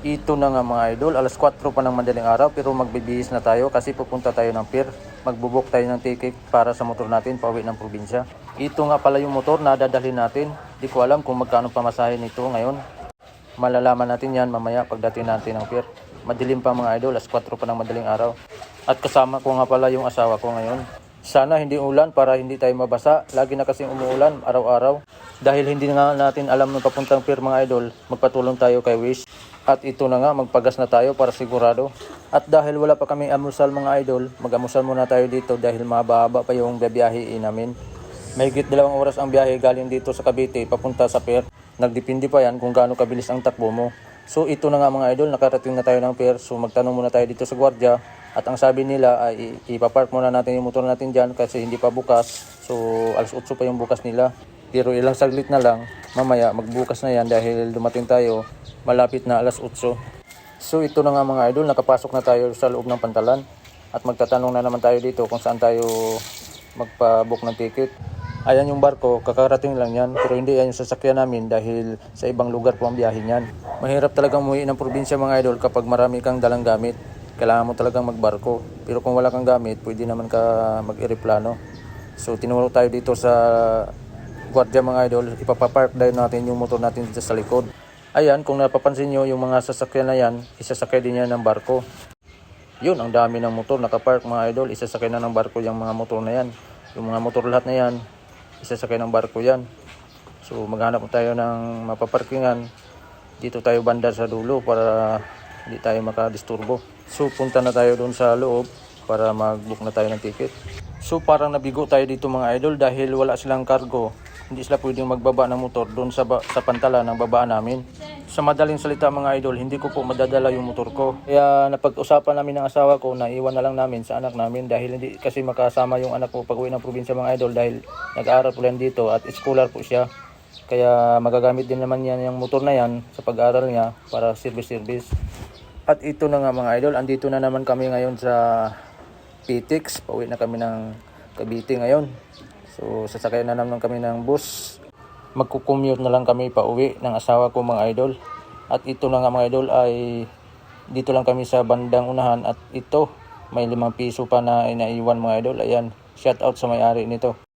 Ito na nga mga idol, alas 4 pa ng madaling araw pero magbibihis na tayo kasi pupunta tayo ng pier. Magbubok tayo ng ticket para sa motor natin pauwi ng probinsya. Ito nga pala yung motor na dadalhin natin. Di ko alam kung magkano pamasahe nito ngayon. Malalaman natin yan mamaya pagdating natin ng pier. Madilim pa mga idol, alas 4 pa ng madaling araw. At kasama ko nga pala yung asawa ko ngayon. Sana hindi ulan para hindi tayo mabasa. Lagi na kasing umuulan araw-araw. Dahil hindi nga natin alam ng papuntang pier mga idol, magpatulong tayo kay Wish. At ito na nga, magpagas na tayo para sigurado. At dahil wala pa kami amusal mga idol, mag-amusal muna tayo dito dahil mahaba-haba pa yung biyahe namin. Mahigit dalawang oras ang biyahe galing dito sa Cavite papunta sa pier. Nagdepende pa yan kung gaano kabilis ang takbo mo. So ito na nga mga idol, nakarating na tayo ng pier. So magtanong muna tayo dito sa gwardiya. At ang sabi nila ay ipapark muna natin yung motor natin dyan kasi hindi pa bukas. So alas 8 pa yung bukas nila. Pero ilang saglit na lang, mamaya magbukas na yan dahil dumating tayo malapit na alas 8. So ito na nga mga idol, nakapasok na tayo sa loob ng pantalan. At magtatanong na naman tayo dito kung saan tayo magpa-book ng ticket. Ayan yung barko, kakarating lang yan, pero hindi yan yung sasakyan namin dahil sa ibang lugar po ang biyahe niyan. Mahirap talagang umuwi ng probinsya mga idol kapag marami kang dalang gamit. Kailangan mo talagang magbarko. Pero kung wala kang gamit, pwede naman ka mag-ereplano. So tinuro tayo dito sa gwardiya mga idol, ipapapark dahil natin yung motor natin dito sa likod. Ayan, kung napapansin nyo, yung mga sasakyan na yan, isasakay din yan ng barko. Yun, ang dami ng motor nakapark mga idol. Isasakay na ng barko yung mga motor na yan. Yung mga motor lahat na yan, isasakay ng barko yan. So maghanap tayo ng mapaparkingan. Dito tayo banda sa dulo para hindi tayo makadisturbo. So punta na tayo doon sa loob para mag-book na tayo ng ticket. So parang nabigo tayo dito mga idol dahil wala silang cargo. Hindi sila pwedeng magbaba ng motor doon sa, ba- sa pantala ng babaan namin. Sa madaling salita mga idol, hindi ko po madadala yung motor ko. Kaya napag-usapan namin ng asawa ko na iwan na lang namin sa anak namin dahil hindi kasi makasama yung anak ko pag uwi ng probinsya mga idol dahil nag-aaral po yan dito at scholar po siya. Kaya magagamit din naman yan yung motor na yan sa pag-aaral niya para service-service. At ito na nga mga idol, andito na naman kami ngayon sa PTX. Pauwi na kami ng Cavite ngayon. So sasakay na naman kami ng bus. Magkukommute na lang kami pa uwi ng asawa ko mga idol. At ito na mga idol ay dito lang kami sa bandang unahan at ito may limang piso pa na inaiwan mga idol. Ayan, shout out sa may-ari nito.